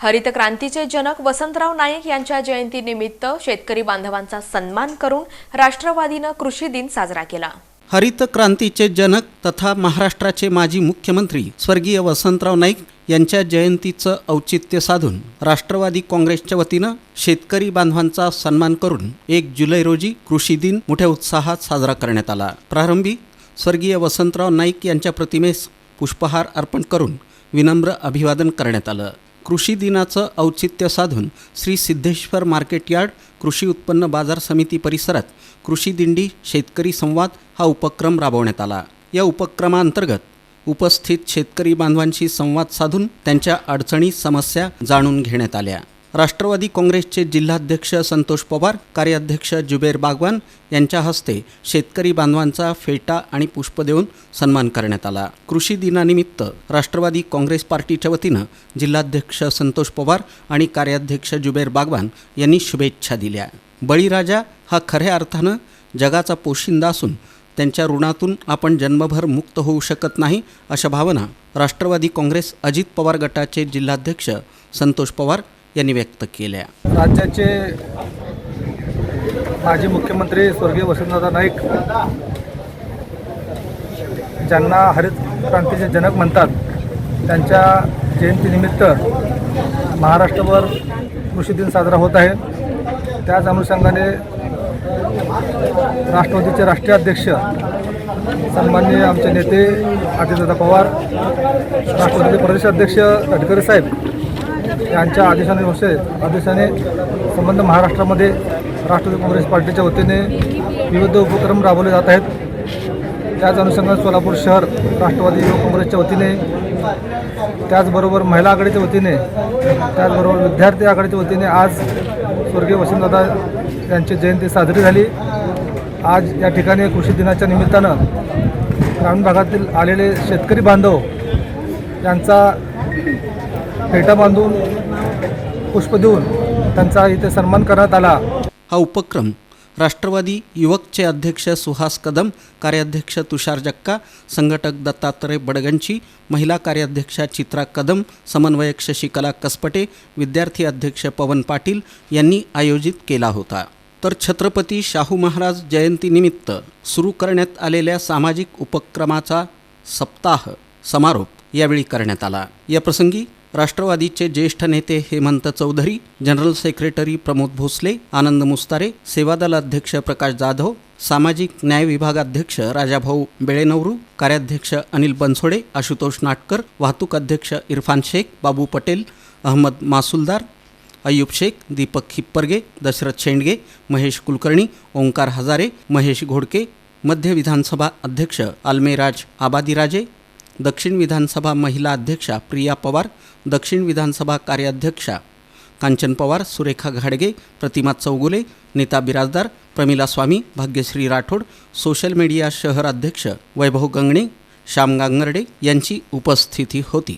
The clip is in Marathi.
हरित क्रांतीचे जनक वसंतराव नाईक यांच्या जयंतीनिमित्त शेतकरी बांधवांचा सन्मान करून राष्ट्रवादीनं कृषी दिन साजरा केला. हरित क्रांतीचे जनक तथा महाराष्ट्राचे माजी मुख्यमंत्री स्वर्गीय वसंतराव नाईक यांच्या जयंतीचं औचित्य साधून राष्ट्रवादी काँग्रेसच्या वतीनं शेतकरी बांधवांचा सन्मान करून एक जुलै रोजी कृषी दिन मोठ्या उत्साहात साजरा करण्यात आला. प्रारंभी स्वर्गीय वसंतराव नाईक यांच्या प्रतिमेस पुष्पहार अर्पण करून विनम्र अभिवादन करण्यात आलं. कृषी दिनाचं औचित्य साधून श्री सिद्धेश्वर मार्केट यार्ड कृषी उत्पन्न बाजार समिती परिसरात कृषी दिंडी शेतकरी संवाद हा उपक्रम राबवण्यात आला. या उपक्रमाअंतर्गत उपस्थित शेतकरी बांधवांशी संवाद साधून त्यांच्या अडचणी समस्या जाणून घेण्यात आल्या. राष्ट्रवादी काँग्रेसचे जिल्हाध्यक्ष संतोष पवार कार्याध्यक्ष जुबेर बागवान यांच्या हस्ते शेतकरी बांधवांचा फेटा आणि पुष्प देऊन सन्मान करण्यात आला. कृषी दिनानिमित्त राष्ट्रवादी काँग्रेस पार्टीच्या वतीनं जिल्हाध्यक्ष संतोष पवार आणि कार्याध्यक्ष जुबेर बागवान यांनी शुभेच्छा दिल्या. बळीराजा हा खऱ्या अर्थानं जगाचा पोशिंदा असून त्यांच्या ऋणातून आपण जन्मभर मुक्त होऊ शकत नाही अशा भावना राष्ट्रवादी काँग्रेस अजित पवार गटाचे जिल्हाध्यक्ष संतोष पवार यांनी व्यक्त केल्या. राज्याचे माजी मुख्यमंत्री स्वर्गीय वसंतदादा नाईक ज्यांना हरित क्रांतीचे जनक म्हणतात त्यांच्या जयंतीनिमित्त महाराष्ट्रभर कृषी दिन साजरा होत आहे. त्याच अनुषंगाने राष्ट्रवादीचे राष्ट्रीय अध्यक्ष सन्माननीय आमचे नेते अजितदादा पवार राष्ट्रवादीचे प्रदेशाध्यक्ष तटकरे साहेब यांच्या आदेशानुसार आदेशाने संबंध महाराष्ट्रामध्ये राष्ट्रवादी काँग्रेस पार्टीच्या वतीने विविध उपक्रम राबवले जात आहेत. त्याच अनुषंगाने सोलापूर शहर राष्ट्रवादी युवक काँग्रेसच्या वतीने त्याचबरोबर महिला आघाडीच्या वतीने त्याचबरोबर विद्यार्थी आघाडीच्या वतीने आज स्वर्गीय वसंतदादा यांची जयंती साजरी झाली. आज या ठिकाणी कृषी दिनाच्या निमित्तानं ग्रामीण भागातील आलेले शेतकरी बांधव यांचा फेटा बांधून पुष्प देऊन त्यांचा इथे सन्मान करण्यात आला. हा उपक्रम राष्ट्रवादी युवकचे अध्यक्ष सुहास कदम कार्याध्यक्ष तुषार जक्का संघटक दत्तात्रय बडगंची महिला कार्याध्यक्षा चित्रा कदम समन्वयक शशिकला कसपटे विद्यार्थी अध्यक्ष पवन पाटील यांनी आयोजित केला होता. तर छत्रपती शाहू महाराज जयंतीनिमित्त सुरू करण्यात आलेल्या सामाजिक उपक्रमाचा सप्ताह समारोप यावेळी करण्यात आला. या प्रसंगी राष्ट्रवादीचे ज्येष्ठ नेते हेमंत चौधरी जनरल सेक्रेटरी प्रमोद भोसले आनंद मुस्तारे सेवादल अध्यक्ष प्रकाश जाधव सामाजिक न्याय विभागाध्यक्ष राजाभाऊ बेळेनवरू कार्याध्यक्ष अनिल बनसोडे आशुतोष नाटकर वाहतूक अध्यक्ष इरफान शेख बाबू पटेल अहमद मासुलदार अय्यूब शेख दीपक खिप्परगे दशरथ शेंडगे महेश कुलकर्णी ओंकार हजारे महेश घोडके मध्य विधानसभा अध्यक्ष आल्मेराज आबादीराजे दक्षिण विधानसभा महिला अध्यक्षा प्रिया पवार दक्षिण विधानसभा कार्याध्यक्षा कांचन पवार सुरेखा घाडगे प्रतिमा चौगुले नीता बिराजदार प्रमिला स्वामी भाग्यश्री राठोड सोशल मीडिया शहर अध्यक्ष वैभव गंगणे श्याम गांगर्डे यांची उपस्थिती होती.